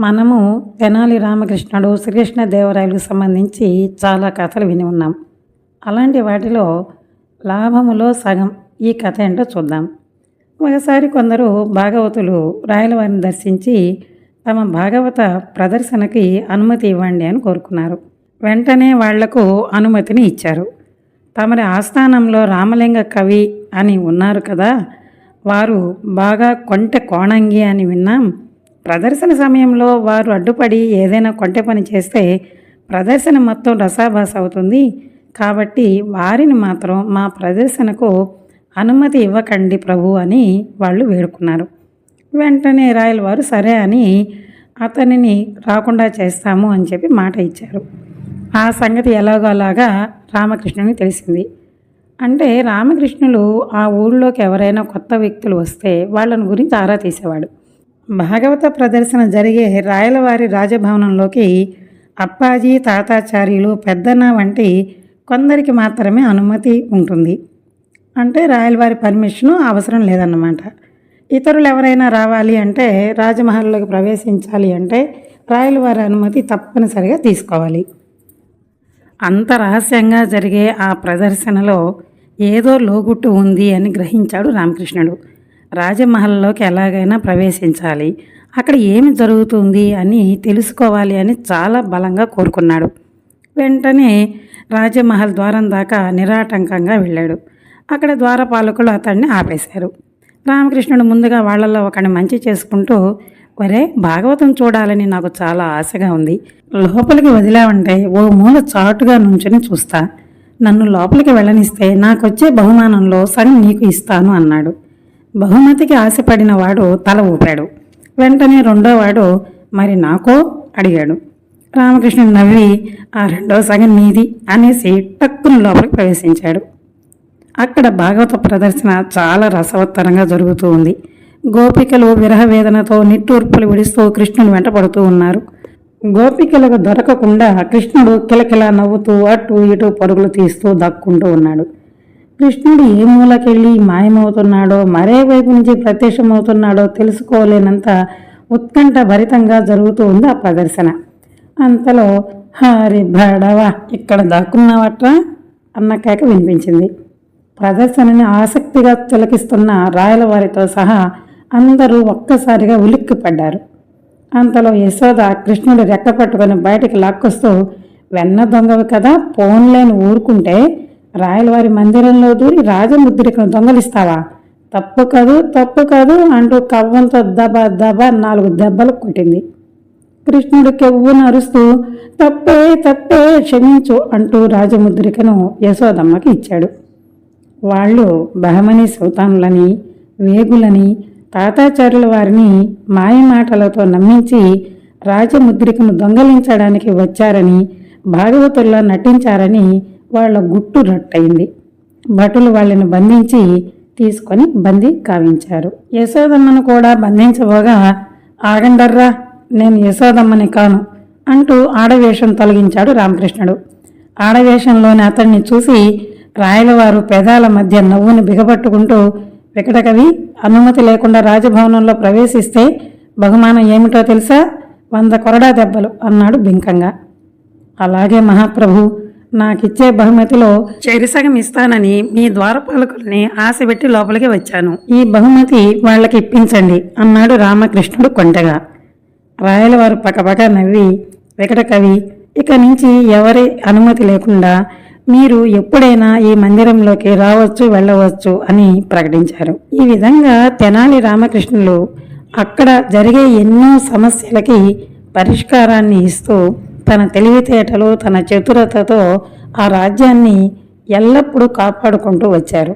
మనము తెనాలి రామకృష్ణుడు శ్రీకృష్ణదేవరాయలకు సంబంధించి చాలా కథలు విని ఉన్నాం. అలాంటి వాటిలో లాభములో సగం ఈ కథ ఏంటో చూద్దాం. ఒకసారి కొందరు భాగవతులు రాయలవారిని దర్శించి తమ భాగవత ప్రదర్శనకి అనుమతి ఇవ్వండి అని కోరుకున్నారు. వెంటనే వాళ్ళకు అనుమతిని ఇచ్చారు. తమరి ఆస్థానంలో రామలింగ కవి అని ఉన్నారు కదా వారు బాగా కొంట కోణంగి అని విన్నాం. ప్రదర్శన సమయంలో వారు అడ్డుపడి ఏదైనా కొంటె పని చేస్తే ప్రదర్శన మొత్తం రసాభాస అవుతుంది. కాబట్టి వారిని మాత్రం మా ప్రదర్శనకు అనుమతి ఇవ్వకండి ప్రభు అని వాళ్ళు వేడుకున్నారు. వెంటనే రాయల వారు సరే అని అతనిని రాకుండా చేస్తాము అని చెప్పి మాట ఇచ్చారు. ఆ సంగతి ఎలాగో అలాగా రామకృష్ణుని తెలిసింది. అంటే రామకృష్ణులు ఆ ఊళ్ళోకి ఎవరైనా కొత్త వ్యక్తులు వస్తే వాళ్ళని గురించి ఆరా తీసేవాడు. భాగవత ప్రదర్శన జరిగే రాయలవారి రాజభవనంలోకి అప్పాజీ తాతాచార్యులు పెద్దన్న వంటి కొందరికి మాత్రమే అనుమతి ఉంటుంది. అంటే రాయలవారి పర్మిషను అవసరం లేదన్నమాట. ఇతరులు ఎవరైనా రావాలి అంటే రాజమహల్లోకి ప్రవేశించాలి అంటే రాయలవారి అనుమతి తప్పనిసరిగా తీసుకోవాలి. అంత రహస్యంగా జరిగే ఆ ప్రదర్శనలో ఏదో లోగుట్టు ఉంది అని గ్రహించాడు రామకృష్ణుడు. రాజమహల్లోకి ఎలాగైనా ప్రవేశించాలి. అక్కడ ఏమి జరుగుతుంది అని తెలుసుకోవాలి అని చాలా బలంగా కోరుకున్నాడు. వెంటనే రాజమహల్ ద్వారం దాకా నిరాటంకంగా వెళ్ళాడు. అక్కడ ద్వారపాలకులు అతన్ని ఆపేశారు. రామకృష్ణుడు ముందుగా వాళ్ళల్లో ఒకని మంచి చేసుకుంటూ ఒరే భాగవతం చూడాలని నాకు చాలా ఆశగా ఉంది. లోపలికి వదిలావంటే ఓ మూల చాటుగా నుంచుని చూస్తా. నన్ను లోపలికి వెళ్ళనిస్తే నాకొచ్చే బహుమానంలో సగం నీకు ఇస్తాను అన్నాడు. బహుమతికి ఆశపడిన వాడు తల ఊపాడు. వెంటనే రెండోవాడు మరి నాకో? అడిగాడు. రామకృష్ణుడు నవ్వి ఆ రెండో సగం నీది అనేసి టక్కున లోపలికి ప్రవేశించాడు. అక్కడ భాగవత ప్రదర్శన చాలా రసవత్తరంగా జరుగుతూ ఉంది. గోపికలు విరహ వేదనతో నిట్టూర్పులు విడుస్తూ కృష్ణుని వెంట పడుతూ ఉన్నారు. గోపికలకు దొరకకుండా కృష్ణుడు కిలకిలా నవ్వుతూ అటు ఇటు పరుగులు తీస్తూ దక్కుంటూ ఉన్నాడు. కృష్ణుడు ఏ మూలకెళ్ళి మాయమవుతున్నాడో మరే వైపు నుంచి ప్రత్యక్షమవుతున్నాడో తెలుసుకోలేనంత ఉత్కంఠ భరితంగా జరుగుతూ ఉంది ఆ ప్రదర్శన. అంతలో హరి భడవా ఇక్కడ దాక్కున్నావట్రా? అన్న కేక వినిపించింది. ప్రదర్శనని ఆసక్తిగా తిలకిస్తున్న రాయలవారితో సహా అందరూ ఒక్కసారిగా ఉలిక్కిపడ్డారు. అంతలో యశోద కృష్ణుడు రెక్క పట్టుకొని బయటికి లాక్కొస్తూ వెన్న దొంగవి కదా పోన్లేని ఊరుకుంటే రాయలవారి మందిరంలో దూరి రాజముద్రికను దొంగలిస్తావా? తప్పు కాదు తప్పు కాదు అంటూ కవ్వంతో దబ దబ నాలుగు దెబ్బలు కొట్టింది. కృష్ణుడు కెవ్వును అరుస్తూ తప్పే తప్పే క్షమించు అంటూ రాజముద్రికను యశోదమ్మకి ఇచ్చాడు. వాళ్ళు బహమని సుల్తానులని వేగులని తాతాచార్యుల వారిని మాయమాటలతో నమ్మించి రాజముద్రికను దొంగలించడానికి వచ్చారని భాగవతుల్లో నటించారని వాళ్ళ గుట్టు రట్టయింది. భటులు వాళ్ళని బంధించి తీసుకొని బందీ కావించారు. యశోదమ్మను కూడా బంధించబోగా ఆగండర్రా నేను యశోదమ్మని కాను అంటూ ఆడవేషం తొలగించాడు రామకృష్ణుడు. ఆడవేషంలోని అతన్ని చూసి రాయలవారు పెదాల మధ్య నవ్వును బిగపట్టుకుంటూ వికటకవి అనుమతి లేకుండా రాజభవనంలో ప్రవేశిస్తే బహుమానం ఏమిటో తెలుసా? వంద కొరడా దెబ్బలు అన్నాడు బింకంగా. అలాగే మహాప్రభు నాకిచ్చే బహుమతిలో చెరిసగం ఇస్తానని మీ ద్వారపాలకుల్ని ఆశపెట్టి లోపలికి వచ్చాను. ఈ బహుమతి వాళ్ళకి ఇప్పించండి అన్నాడు రామకృష్ణుడు కొంటగా. రాయలవారు పకపక నవ్వి వికటకవి ఇక నుంచి ఎవరి అనుమతి లేకుండా మీరు ఎప్పుడైనా ఈ మందిరంలోకి రావచ్చు వెళ్ళవచ్చు అని ప్రకటించారు. ఈ విధంగా తెనాలి రామకృష్ణులు అక్కడ జరిగే ఎన్నో సమస్యలకి పరిష్కారాన్ని ఇస్తూ తన తెలివితేటలు తన చతురతతో ఆ రాజ్యాన్ని ఎల్లప్పుడూ కాపాడుకుంటూ వచ్చారు.